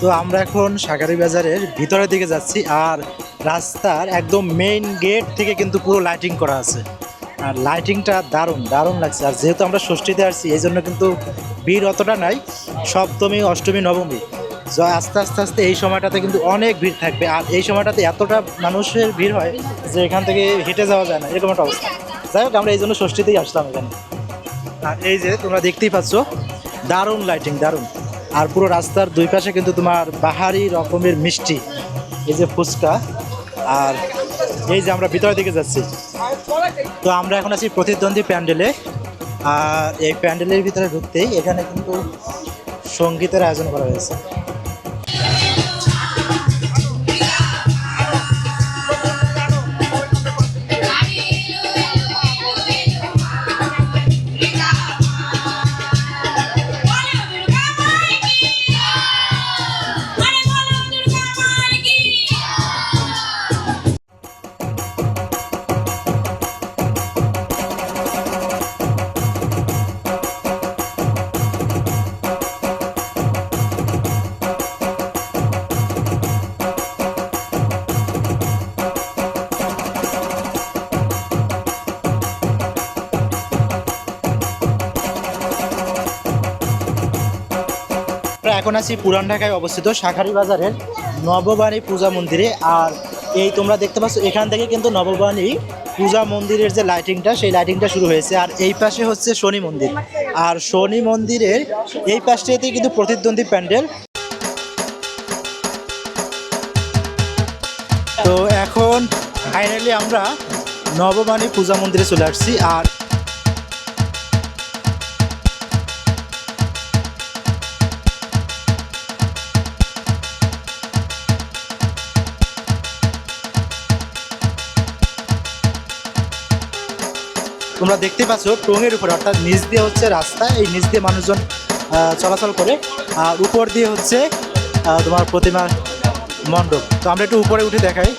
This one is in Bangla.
তো আমরা এখন সাগারি বাজারের ভিতরের দিকে যাচ্ছি আর রাস্তার একদম মেইন গেট থেকে কিন্তু পুরো লাইটিং করা আছে। আর লাইটিংটা দারুণ দারুণ লাগছে। আর যেহেতু আমরা ষষ্ঠীতে আসছি, এই জন্য কিন্তু ভিড় অতটা নাই। সপ্তমী, অষ্টমী, নবমী। আস্তে আস্তে আস্তে এই সময়টাতে কিন্তু অনেক ভিড় থাকবে। আর এই সময়টাতে এতটা মানুষের ভিড় হয় যে এখান থেকে হেঁটে যাওয়া যায় না, এরকম একটা অবস্থা। যাই হোক, আমরা এই জন্য ষষ্ঠীতেই আসলাম এখানে। আর এই যে তোমরা দেখতেই পাচ্ছ, দারুণ লাইটিং দারুণ। আর পুরো রাস্তার দুই পাশে কিন্তু তোমার বাহারি রকমের মিষ্টি। এই যে ফুচকা, আর এই যে আমরা ভিতরের দিকে যাচ্ছি। তো আমরা এখন আছি প্রতিদ্বন্দ্বী প্যান্ডেলে। আর এই প্যান্ডেলের ভিতরে ঢুকতেই এখানে কিন্তু সঙ্গীতের আয়োজন করা হয়েছে। এখন আছি পুরান ঢাকায় অবস্থিত শাখারি বাজারের নববাণী পূজা মন্দিরে। আর এই তোমরা দেখতে পাচ্ছ, এখান থেকে কিন্তু নববাণী পূজা মন্দিরের যে লাইটিংটা সেই লাইটিংটা শুরু হয়েছে। আর এই পাশে হচ্ছে শনি মন্দির। আর শনি মন্দিরের এই পাশটাতে কিন্তু প্রতিদ্বন্দ্বী প্যান্ডেল। তো এখন ফাইনালি আমরা নববাণী পূজা মন্দিরে চলে আসছি। আর তোমরা দেখতে পাচ্ছ, টোঙের উপরে, অর্থাৎ নিচ দিয়ে হচ্ছে রাস্তা, এই নিচ দিয়ে মানুষজন চলাচল করে। আর উপর দিয়ে হচ্ছে তোমার প্রতিমা মণ্ডপ। তো আমরা একটু উপরে উঠে দেখাই।